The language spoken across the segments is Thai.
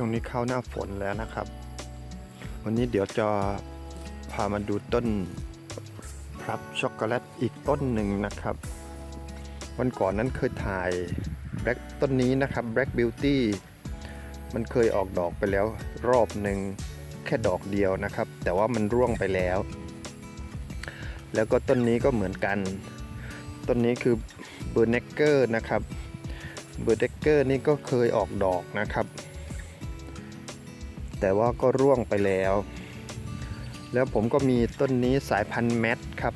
ช่วงนี้เข้าหน้าฝนแล้วนะครับ วันนี้เดี๋ยวจะพามาดูต้นพรับช็อกโกแลตอีกต้นหนึ่งนะครับ วันก่อนนั้นเคยถ่ายแบล็กต้นนี้นะครับ Black Beauty มันเคยออกดอกไปแล้วรอบหนึ่งแค่ดอกเดียวนะครับ แต่ว่ามันร่วงไปแล้ว แล้วก็ต้นนี้ก็เหมือนกัน ต้นนี้คือเบอร์เนกเกอร์นะครับเบอร์เดกเกอร์นี่ก็เคยออกดอกนะครับ แต่ว่าก็ร่วงไปแล้ว แล้วผมก็มีต้นนี้สายพันธุ์แมทครับ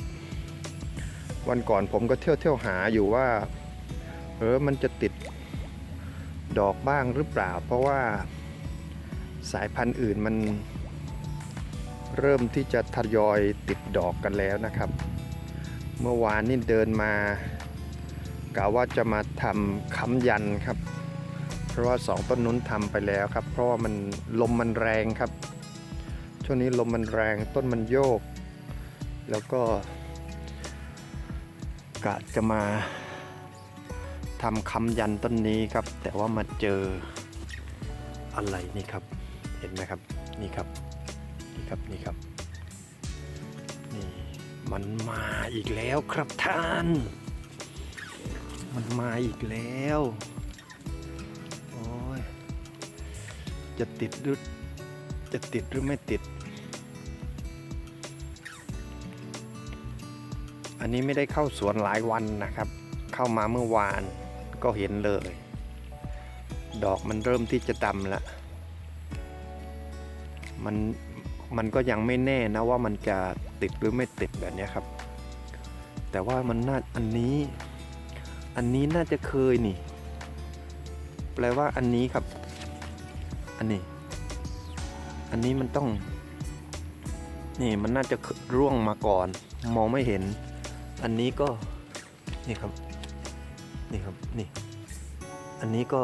วันก่อนผมก็เที่ยวเที่ยวหาอยู่ว่า เออมันจะติดดอกบ้างหรือเปล่า เพราะว่าสายพันธุ์อื่นมันเริ่มที่จะทยอยติดดอกกันแล้วนะครับ เมื่อวานนี่เดินมากะว่าจะมาทำค้ำยันครับ เพราะว่าสองต้นนู้นทำไปแล้วครับ เพราะว่ามันลมมันแรงครับ ช่วงนี้ลมมันแรงต้นมันโยก แล้วก็กะจะมาทำคำยันต้นนี้ครับ แต่ว่ามาเจออะไรนี่ครับ เห็นไหมครับนี่ครับนี่ครับนี่ครับนี่มันมาอีกแล้วครับท่าน มันมาอีกแล้ว จะติดหรือจะติดหรือไม่ติด อันนี้ไม่ได้เข้าสวนหลายวันนะครับ เข้ามาเมื่อวานก็เห็นเลย ดอกมันเริ่มที่จะดำล้วมันมันก็ยังไม่แน่นะว่ามันจะติดหรือไม่ติดแบบนี้ครับ แต่ว่ามันน่าอันนี้ อันนี้น่าจะเคยนี่ แปลว่าอันนี้ครับ อันนี้ อันนี้มันต้อง นี่มันน่าจะร่วงมาก่อน มองไม่เห็น อันนี้ก็ นี่ครับ นี่ครับ นี่ อันนี้ก็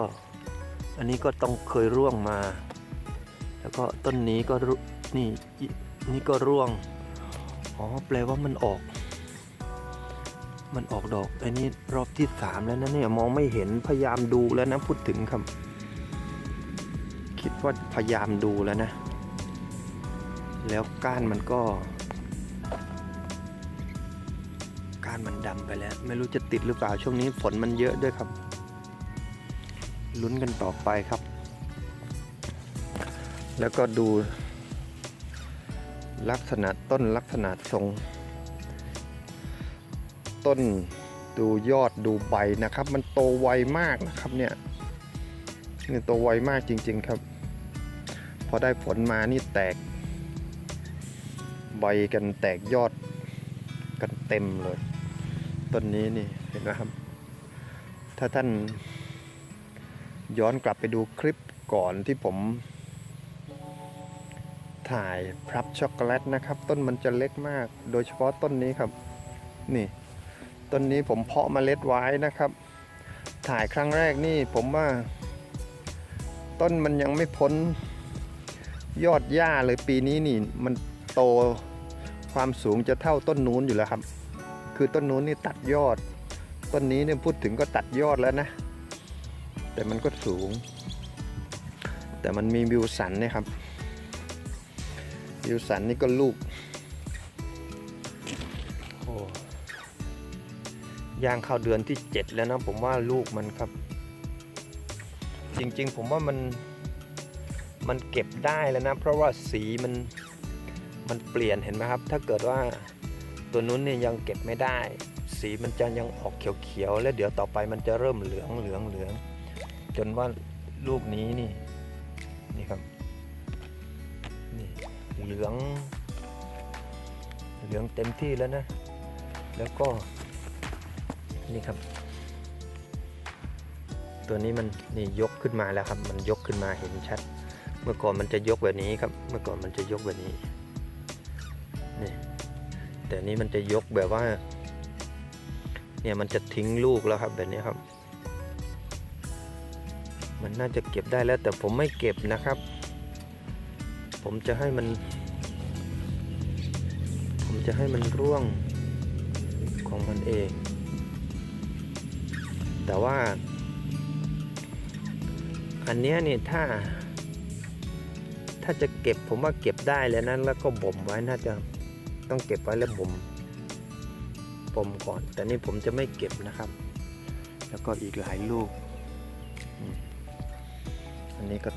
อันนี้ก็ต้องเคยร่วงมา แล้วก็ต้นนี้ก็ร่วนี่ นี่ก็ร่วง อ๋อ แปลว่ามันออก มันออกดอก อันนี้รอบที่สามแล้วนะเนี่ย มองไม่เห็น พยายามดูแล้วนะ พูดถึงครับ คิดว่าพยายามดูแล้วนะ แล้วก้านมันก็ ก้านมันดำไปแล้ว ไม่รู้จะติดหรือเปล่าช่วงนี้ฝนมันเยอะด้วยครับ ลุ้นกันต่อไปครับ แล้วก็ดู ลักษณะต้นลักษณะทรง ต้นดูยอดดูใบนะครับ มันโตไวมากนะครับเนี่ยนี่โตไวมากจริง ๆ ครับ พอได้ผลมานี่แตก ใบกันแตกยอดกันเต็มเลย ต้นนี้นี่เห็นไหมครับ ถ้าท่านย้อนกลับไปดูคลิปก่อนที่ผม ถ่ายพรับช็อกโกแลตนะครับ ต้นมันจะเล็กมาก โดยเฉพาะต้นนี้ครับ นี่ ต้นนี้ผมเพาะเมล็ดไว้นะครับ ถ่ายครั้งแรกนี่ผมว่า ต้นมันยังไม่พ้น ยอดหญ้าเลยปีนี้นี่มันโตความสูงจะเท่าต้นนู้นอยู่แล้วครับ คือต้นนู้นนี่ตัดยอด ต้นนี้เนี่ยพูดถึงก็ตัดยอดแล้วนะ แต่มันก็สูง แต่มันมีวิวสันนี่ยครับ วิวสันนี่ก็ลูกโอ้ย่างเข้าเดือนที่ 7 แล้วนะผมว่าลูกมันครับ จริงๆ ผมว่ามัน มันเก็บได้แล้วนะ เพราะว่าสีมันมันเปลี่ยนเห็นไหมครับ ถ้าเกิดว่าตัวนู้นเนี่ยยังเก็บไม่ได้ สีมันจะยังออกเขียวๆแล้วเดี๋ยวต่อไปมันจะเริ่มเหลืองเหลืองเหลืองจนว่าลูกนี้นี่นี่ครับนี่เหลือง เหลืองเต็มที่แล้วนะ แล้วก็นี่ครับ ตัวนี้มันนี่ยกขึ้นมาแล้วครับ มันยกขึ้นมาเห็นชัด มื่อก่อนมันจะยกแบบนี้ครับ เมื่อก่อนมันจะยกแบบนี้นี่แต่นี้มันจะยกแบบว่า เนี่ยมันจะทิ้งลูกแล้วครับแบบนี้ครับ มันน่าจะเก็บได้แล้วแต่ผมไม่เก็บนะครับ ผมจะให้มัน ผมจะให้มันร่วงของมันเอง แต่ว่า อันเนี้ยนี่ถ้า ถ้าจะเก็บผมว่าเก็บได้แล้วนะแล้วก็บ่มไว้น่าจะต้องเก็บไว้แล้วบ่มบ่มก่อน แต่นี่ผมจะไม่เก็บนะครับ แล้วก็อีกหลายลูก อันนี้ก็